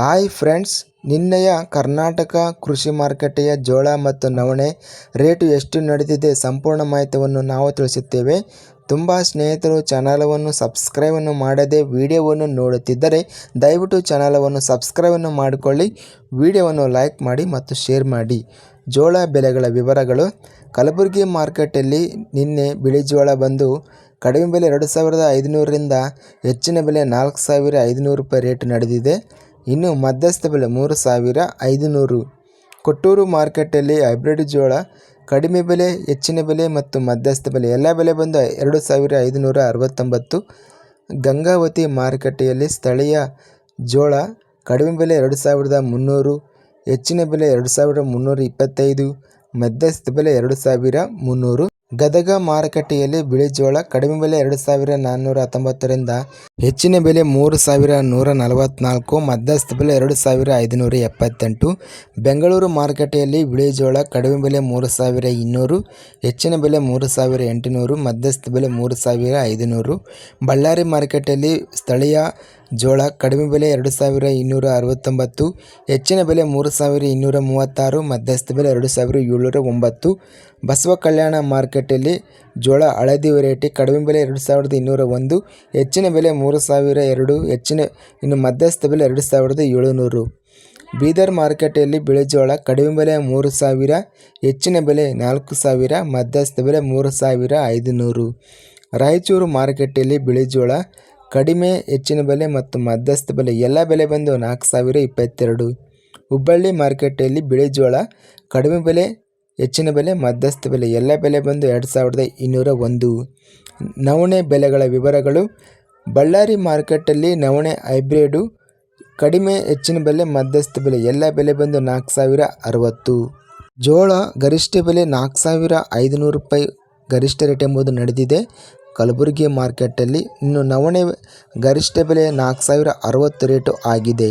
Hi friends, ನಿನ್ನೆಯ ಕರ್ನಾಟಕ ಕೃಷಿ ಮಾರುಕಟ್ಟೆಯ ಜೋಳ ಮತ್ತು ನವಣೆ ರೇಟು ಎಷ್ಟು ನಡೆದಿದೆ ಸಂಪೂರ್ಣ ಮಾಹಿತಿಯನ್ನು ನಾವು ತಿಳಿಸುತ್ತೇವೆ. ತುಂಬ ಸ್ನೇಹಿತರು ಚಾನಲವನ್ನು ಸಬ್ಸ್ಕ್ರೈಬನ್ನು ಮಾಡದೆ ವಿಡಿಯೋವನ್ನು ನೋಡುತ್ತಿದ್ದರೆ ದಯವಿಟ್ಟು ಚಾನಲವನ್ನು ಸಬ್ಸ್ಕ್ರೈಬನ್ನು ಮಾಡಿಕೊಳ್ಳಿ, ವಿಡಿಯೋವನ್ನು ಲೈಕ್ ಮಾಡಿ ಮತ್ತು ಶೇರ್ ಮಾಡಿ. ಜೋಳ ಬೆಲೆಗಳ ವಿವರಗಳು. ಕಲಬುರಗಿ ಮಾರುಕಟ್ಟೆಯಲ್ಲಿ ನಿನ್ನೆ ಬಿಳಿ ಜೋಳ ಬಂದು ಕಡಿಮೆ ಬೆಲೆ ಎರಡು ಸಾವಿರದ ಐದುನೂರರಿಂದ ಹೆಚ್ಚಿನ ಬೆಲೆ ನಾಲ್ಕು ಸಾವಿರ ಐದುನೂರು ರೂಪಾಯಿ ರೇಟ್ ನಡೆದಿದೆ. ಇನ್ನು ಮಧ್ಯಸ್ಥ ಬೆಲೆ ಮೂರು ಸಾವಿರ ಐದುನೂರು. ಕೊಟ್ಟೂರು ಮಾರ್ಕೆಟಲ್ಲಿ ಹೈಬ್ರಿಡ್ ಜೋಳ ಕಡಿಮೆ ಬೆಲೆ, ಹೆಚ್ಚಿನ ಬೆಲೆ ಮತ್ತು ಮಧ್ಯಸ್ಥ ಬೆಲೆ. ಎಲ್ಲ ಬೆಲೆ ಬಂದು ಎರಡು ಸಾವಿರ ಐದುನೂರ ಅರವತ್ತೊಂಬತ್ತು. ಗಂಗಾವತಿ ಮಾರುಕಟ್ಟೆಯಲ್ಲಿ ಸ್ಥಳೀಯ ಜೋಳ ಕಡಿಮೆ ಬೆಲೆ ಎರಡು ಸಾವಿರದ ಮುನ್ನೂರು, ಹೆಚ್ಚಿನ ಬೆಲೆ ಎರಡು ಸಾವಿರದ ಮುನ್ನೂರ ಇಪ್ಪತ್ತೈದು, ಮಧ್ಯಸ್ಥ ಬೆಲೆ ಎರಡು ಸಾವಿರ ಮುನ್ನೂರು. ಗದಗ ಮಾರುಕಟ್ಟೆಯಲ್ಲಿ ಬಿಳಿ ಜೋಳ ಕಡಿಮೆ ಬೆಲೆ ಎರಡು ಸಾವಿರ ನಾನ್ನೂರ ಹತ್ತೊಂಬತ್ತರಿಂದ ಹೆಚ್ಚಿನ ಬೆಲೆ ಮೂರು ಸಾವಿರ ನೂರ ನಲವತ್ತ್ನಾಲ್ಕು ಮಧ್ಯಸ್ಥ ಬೆಲೆ ಎರಡು ಸಾವಿರ ಐದುನೂರ ಎಪ್ಪತ್ತೆಂಟು, ಬೆಂಗಳೂರು ಮಾರುಕಟ್ಟೆಯಲ್ಲಿ ಬಿಳಿ ಜೋಳ ಕಡಿಮೆ ಬೆಲೆ ಮೂರು ಸಾವಿರ ಇನ್ನೂರು, ಹೆಚ್ಚಿನ ಬೆಲೆ ಮೂರು ಸಾವಿರ ಎಂಟುನೂರು, ಮಧ್ಯಸ್ಥ ಬೆಲೆ ಮೂರು ಸಾವಿರ ಐದುನೂರು. ಬಳ್ಳಾರಿ ಮಾರುಕಟ್ಟೆಯಲ್ಲಿ ಸ್ಥಳೀಯ ಜೋಳ ಕಡಿಮೆ ಬೆಲೆ ಎರಡು ಸಾವಿರ ಇನ್ನೂರ ಅರವತ್ತೊಂಬತ್ತು, ಹೆಚ್ಚಿನ ಬೆಲೆ ಮೂರು ಸಾವಿರ ಇನ್ನೂರ ಮೂವತ್ತಾರು, ಮಧ್ಯಸ್ಥ ಬೆಲೆ ಎರಡು ಸಾವಿರ ಏಳ್ನೂರ ಒಂಬತ್ತು. ಬಸವ ಕಲ್ಯಾಣ ಮಾರ್ಕೆಟಲ್ಲಿ ಜೋಳ ಹಳದಿ ವೆರೈಟಿ ಕಡಿಮೆ ಬೆಲೆ ಎರಡು ಸಾವಿರದ ಇನ್ನೂರ ಒಂದು, ಹೆಚ್ಚಿನ ಬೆಲೆ ಮೂರು ಸಾವಿರ ಎರಡು, ಹೆಚ್ಚಿನ ಇನ್ನು ಮಧ್ಯಸ್ಥ ಬೆಲೆ ಎರಡು ಸಾವಿರದ ಏಳುನೂರು. ಬೀದರ್ ಮಾರುಕಟ್ಟೆಯಲ್ಲಿ ಬಿಳಿ ಜೋಳ ಕಡಿಮೆ ಬೆಲೆ ಮೂರು ಸಾವಿರ, ಹೆಚ್ಚಿನ ಬೆಲೆ ನಾಲ್ಕು ಸಾವಿರ, ಮಧ್ಯಸ್ಥ ಬೆಲೆ ಮೂರು ಸಾವಿರ ಐದುನೂರು. ರಾಯಚೂರು ಮಾರುಕಟ್ಟೆಯಲ್ಲಿ ಬಿಳಿ ಜೋಳ ಕಡಿಮೆ, ಹೆಚ್ಚಿನ ಬೆಲೆ ಮತ್ತು ಮಧ್ಯಸ್ಥ ಬೆಲೆ, ಎಲ್ಲ ಬೆಲೆ ಬಂದು ನಾಲ್ಕು ಸಾವಿರ ಇಪ್ಪತ್ತೆರಡು. ಹುಬ್ಬಳ್ಳಿ ಮಾರುಕಟ್ಟೆಯಲ್ಲಿ ಬಿಳಿ ಜೋಳ, ಕಡಿಮೆ ಬೆಲೆ, ಹೆಚ್ಚಿನ ಬೆಲೆ, ಮಧ್ಯಸ್ಥ ಬೆಲೆ, ಎಲ್ಲ ಬೆಲೆ ಬಂದು ಎರಡು ಸಾವಿರದ ಇನ್ನೂರ ಒಂದು. ನವಣೆ ಬೆಲೆಗಳ ವಿವರಗಳು. ಬಳ್ಳಾರಿ ಮಾರ್ಕೆಟಲ್ಲಿ ನವಣೆ ಹೈಬ್ರಿಡು, ಕಡಿಮೆ, ಹೆಚ್ಚಿನ ಬೆಲೆ, ಮಧ್ಯಸ್ಥ ಬೆಲೆ, ಎಲ್ಲ ಬೆಲೆ ಬಂದು ನಾಲ್ಕು ಸಾವಿರ ಅರವತ್ತು. ಜೋಳ ಗರಿಷ್ಠ ಬೆಲೆ ನಾಲ್ಕು ಸಾವಿರ ಐದುನೂರು ರೂಪಾಯಿ ಗರಿಷ್ಠ ರೇಟ್ ಎಂಬುದು ನಡೆದಿದೆ. ಕಲಬುರಗಿ ಮಾರ್ಕೆಟಲ್ಲಿ ಇನ್ನು ನವಣೆ ಗರಿಷ್ಠ ಬೆಲೆ ನಾಲ್ಕು ಸಾವಿರ ಅರವತ್ತು ರೇಟು ಆಗಿದೆ.